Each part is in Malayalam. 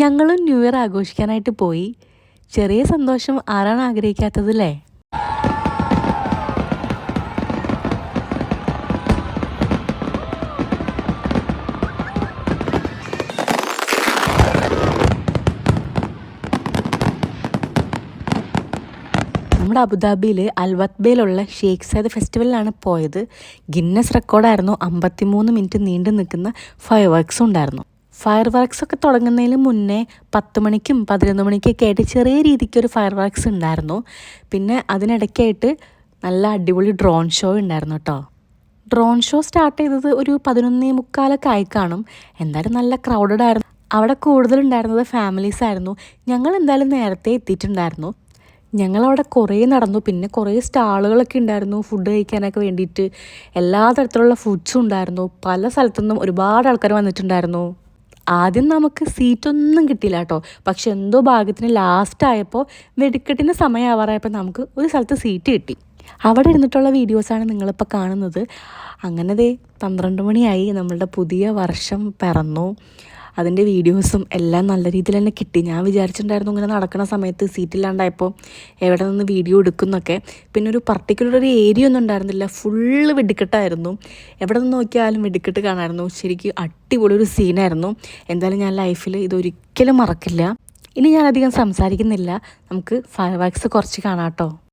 ഞങ്ങളും ന്യൂ ഇയർ ആഘോഷിക്കാനായിട്ട് പോയി. ചെറിയ സന്തോഷം ആരാണ് ആഗ്രഹിക്കാത്തതല്ലേ? നമ്മുടെ അബുദാബിയിൽ അൽവത്ബയിലുള്ള ഷേഖ് സൈദ് ഫെസ്റ്റിവലിലാണ് പോയത്. ഗിന്നസ് റെക്കോർഡായിരുന്നു അമ്പത്തിമൂന്ന് മിനിറ്റ് നീണ്ടു നിൽക്കുന്ന ഫയർ വർക്ക്സ് ഉണ്ടായിരുന്നു. ഫയർ വർക്ക്സ് ഒക്കെ തുടങ്ങുന്നതിന് മുന്നേ പത്ത് മണിക്കും പതിനൊന്ന് മണിക്കൊക്കെ ആയിട്ട് ചെറിയ രീതിക്കൊരു ഫയർ വർക്ക്സ് ഉണ്ടായിരുന്നു. പിന്നെ അതിനിടയ്ക്കായിട്ട് നല്ല അടിപൊളി ഡ്രോൺ ഷോ ഉണ്ടായിരുന്നു കേട്ടോ ഡ്രോൺ ഷോ സ്റ്റാർട്ട് ചെയ്തത് ഒരു പതിനൊന്നേ മുക്കാലൊക്കെ ആയി കാണും. എന്തായാലും നല്ല ക്രൗഡഡ് ആയിരുന്നു. അവിടെ കൂടുതലുണ്ടായിരുന്നത് ഫാമിലീസ് ആയിരുന്നു. ഞങ്ങൾ എന്തായാലും നേരത്തെ എത്തിയിട്ടുണ്ടായിരുന്നു. ഞങ്ങളവിടെ കുറേ നടന്നു. പിന്നെ കുറേ സ്റ്റാളുകളൊക്കെ ഉണ്ടായിരുന്നു. ഫുഡ് കഴിക്കാനൊക്കെ വേണ്ടിയിട്ട്. എല്ലാ തരത്തിലുള്ള ഫുഡ്സും ഉണ്ടായിരുന്നു. പല സ്ഥലത്തുനിന്നും ഒരുപാട് ആൾക്കാർ വന്നിട്ടുണ്ടായിരുന്നു. ആദ്യം നമുക്ക് സീറ്റൊന്നും കിട്ടിയില്ല കേട്ടോ. പക്ഷെ എന്തോ ഭാഗ്യത്തിന് ലാസ്റ്റ് ആയപ്പോൾ വെടിക്കെട്ടിന് സമയമാവാറായപ്പോൾ നമുക്ക് ഒരു സ്ഥലത്ത് സീറ്റ് കിട്ടി. അവിടെ ഇരുന്നിട്ടുള്ള വീഡിയോസാണ് നിങ്ങളിപ്പോൾ കാണുന്നത്. അങ്ങനെ ദേ പന്ത്രണ്ട് മണിയായി നമ്മളുടെ പുതിയ വർഷം പിറന്നു. അതിന്റെ വീഡിയോസും എല്ലാം നല്ല രീതിയിൽ തന്നെ കിട്ടി. ഞാൻ വിചാരിച്ചിട്ടുണ്ടായിരുന്നു ഇങ്ങനെ നടക്കുന്ന സമയത്ത് സീറ്റില്ലാണ്ടായപ്പോൾ എവിടെ നിന്ന് വീഡിയോ എടുക്കുന്നൊക്കെ. പിന്നെ ഒരു പർട്ടിക്കുലർ ഒരു ഏരിയ ഒന്നും ഉണ്ടായിരുന്നില്ല. ഫുള്ള് വെടിക്കെട്ടായിരുന്നു. എവിടെ നിന്ന് നോക്കിയാലും വെടിക്കെട്ട് കാണായിരുന്നു. ശരിക്കും അടിപൊളി ഒരു സീനായിരുന്നു എന്തായാലും ഞാൻ ലൈഫിൽ ഇതൊരിക്കലും മറക്കില്ല. ഇനി ഞാനധികം സംസാരിക്കുന്നില്ല. നമുക്ക് ഫയർ വാക്സ് കുറച്ച് കാണാം കേട്ടോ.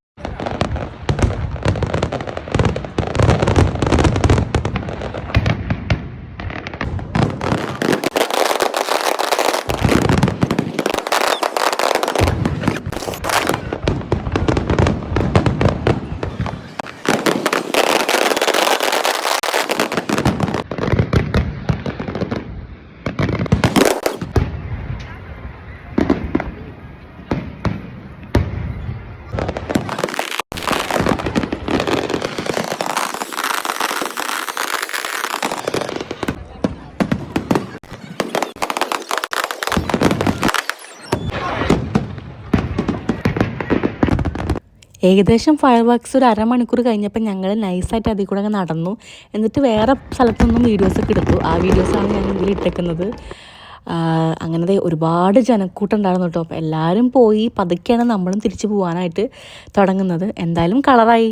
ഏകദേശം ഫയർ വർക്ക്സ് ഒരു അരമണിക്കൂർ കഴിഞ്ഞപ്പോൾ ഞങ്ങൾ നൈസായിട്ട് അതിൽ കൂടെ നടന്നു. എന്നിട്ട് വേറെ സ്ഥലത്തൊന്നും വീഡിയോസൊക്കെ എടുത്തു. ആ വീഡിയോസാണ് ഞാൻ ഇതിൽ ഇട്ടേക്കുന്നത്. അങ്ങനത്തെ ഒരുപാട് ജനക്കൂട്ടം ഉണ്ടായിരുന്നു കേട്ടോ. അപ്പോൾ എല്ലാവരും പോയി പതുക്കെയാണ് നമ്മളും തിരിച്ചു പോകാനായിട്ട് തുടങ്ങുന്നത്. എന്തായാലും കളറായി